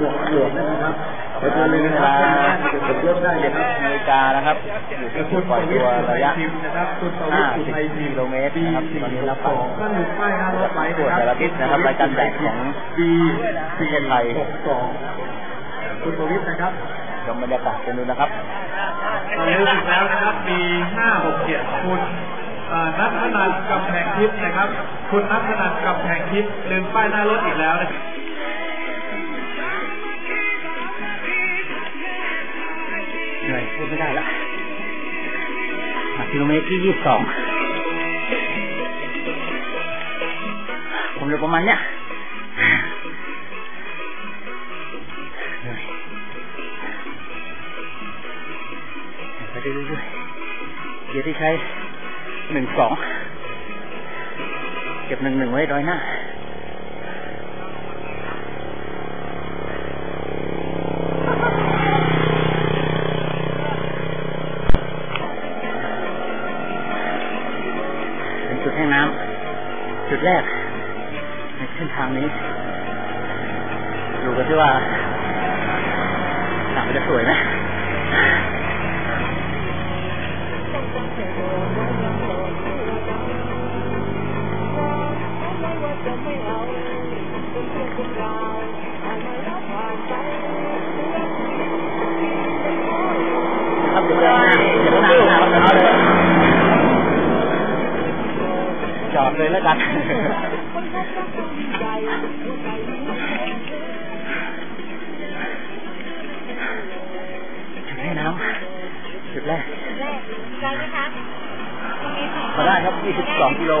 บวกบวกนะครับเพราะฉะนั้นเวลาจะยกได้เจ็ดนะครับนาฬิกานะครับ อยู่ที่จุดปล่อยตัวระยะนะครับคุณประวิตรอุทัยพิมพ์กิโลเมตรนะครับปีตอนนี้รับสฟัองงท่านหนึ่งป้ายหน้ารถไฟตรวจแต่ละทิศนะครับรายการแบ่งของปีสี่ไทยหกสองคุณประวิตรนะครับชมบรรยากาศกันดูนะครับตอนนี้ถึงแล้วนะครับปีห้าหกเจ็ดคุณเอ่อนัทธนันท์กำแพงทิพย์นะครับ คุณนัทธนันท์กำแพงทิพย์ลืมป้ายหน้ารถอีกแล้วนะครับ ไม่ได้ละอะกิโลเมตรที่ยี่สิบสองผมอยู่ประมาณเนี้ยเหนื่อยไปเรื่อยๆเดี๋ยวที่ใช้หนึ่งสองเก็บหนึ่งหนึ่งไว้ร้อยหน้า เป็นจุดให้น้ำจุด แรกในเส้นทางนี้ดูกันที่ว่าหนังจะสวยไหม แล้วกันจุดให้น้ำจุดแรกไกลไหมคะตรงนี้ค่ะมาได้ครับ 22 กิโล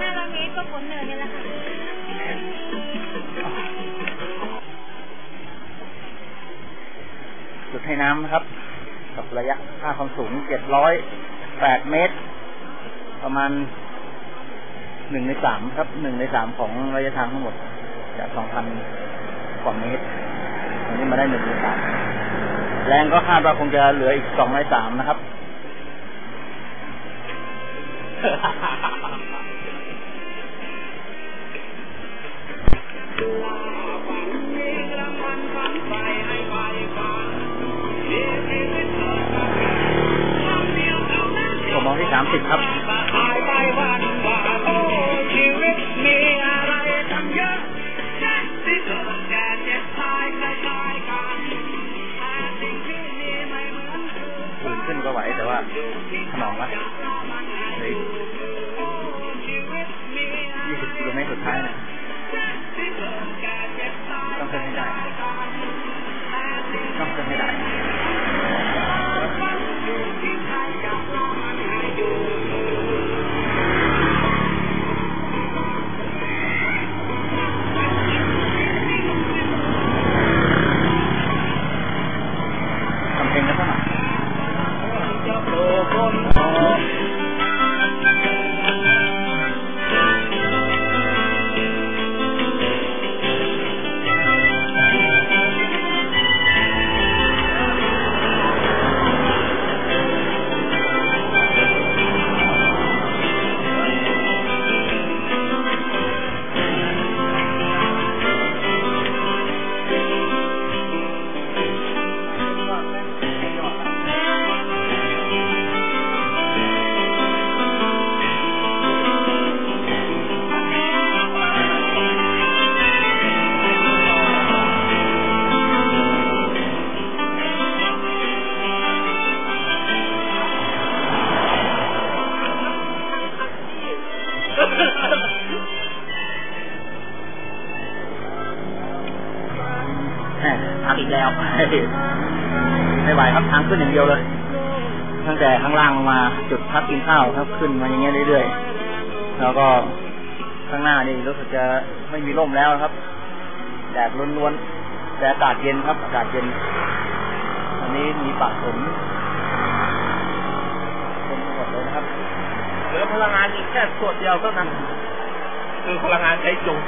ห้าร้อยเมตรก็พ้นเนินนี่แหละค่ะจุดให้น้ำนะครับ กับระยะค่าความสูง 700 708เมตร ประมาณหนึ่งในสามครับหนึ่งในสามของระยะทางทั้งหมด จาก2,000กว่าเมตรวันนี้มาได้หนึ่งในสามแรงก็คาดว่าคงจะเหลืออีกสองในสามนะครับามสิบครับตื่นขึ้นก็ไหวแต่ว่าถนอมวะเหลยยี่สิบกิโลเมตรสุดท้ายนี่ยต้องขึ้นให้ได้ ต้องขึ้นให้ได้ หม่พักอีกแล้ว ไม่ไหวครับทางขึ้นอย่างเดียวเลย ตั้งแต่ข้างล่างลงมาจุดพักกินข้าวครับขึ้นมาอย่างเงี้ยเรื่อยๆ แล้วก็ข้างหน้านี่รู้สึกจะไม่มีร่มแล้วนะครับ แดดล้วนๆ แต่อากาศเย็นครับ อากาศเย็น อันนี้มีปากฝนเต็มไปหมดเลยนะครับ เหลือพลังงานอีกแค่ส่วนเดียวเท่านั้น คือพลังงานใช้จุง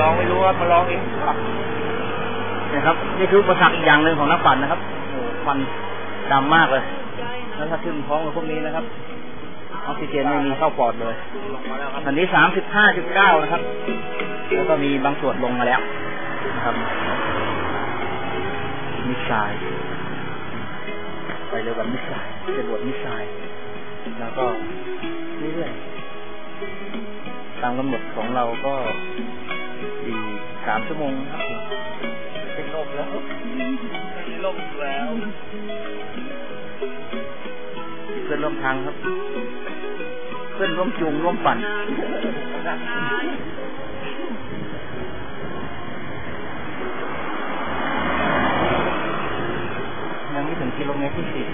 ลองไม่รู้ ว่ามาลองเองนะครับ นี่คืออุปสรรคอีกอย่างหนึ่งของนักปั่นนะครับโอ้ควันดำมากเลย แล้วถ้าขึ้นพร้อมกับพวกนี้นะครับออกซิเจนไม่มีเข้าปอดเลยอันนี้สามสิบห้าจุดเก้านะครับ แล้วก็มีบางส่วนลงมาแล้วนะครับมิสไซล์ไปเร็วกว่ามิสไซล์จรวดมิสไซล์แล้วก็เรื่อยๆตามกำหนดของเราก็ สามชั่วโมงครับเป็นลมแล้วเป็นลมแล้วเพื่อนร่วมทางครับ เพื่อนร่วมจูงร่วมปั่นยังไม่ถึงกิโลเมตรที่สี่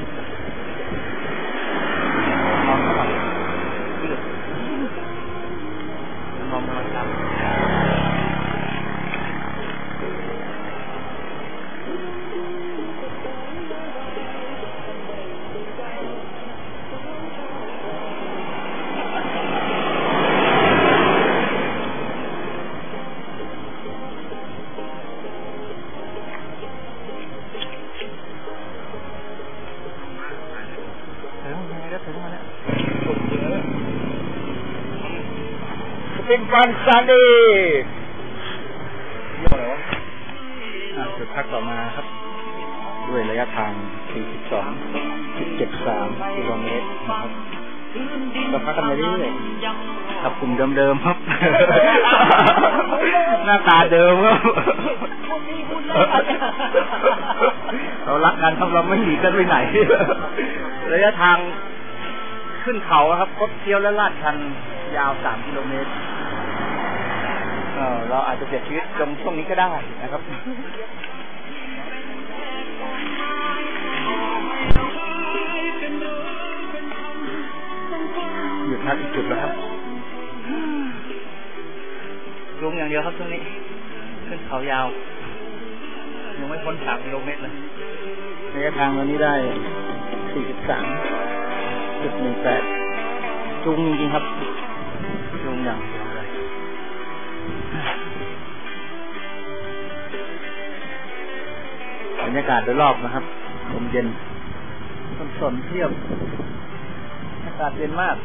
เป็นฟันซันดีอะจุดพักต่อมาครับ ด้วยระยะทาง 42.73 กิโลเมตรนะครับก็พักกันไปเรื่อยๆกับกลุ่มเดิมๆครับ หน้าตาเดิมครับเรารักกันครับเราไม่หนีกันไปไหน ระยะทางขึ้นเขาครับคดเคี้ยวและลาดชันยาว3กิโลเมตร เราอาจจะเสียชีวิตตรงช่วงนี้ก็ได้นะครับหยุดพักอีกจุดแล้วครับลงอย่างเดียวครับช่วงนี้ ขึ้นเขายาวยังไม่พ้นสามกิโลเมตรเลยระยะทางวันนี้ได้43.18จุดหนึ่งแปดจุงจริงครับจุงอย่าง รยากาศโดยรอบนะครับลมเย็นต้นสนเทียบอากาศเย็นมาก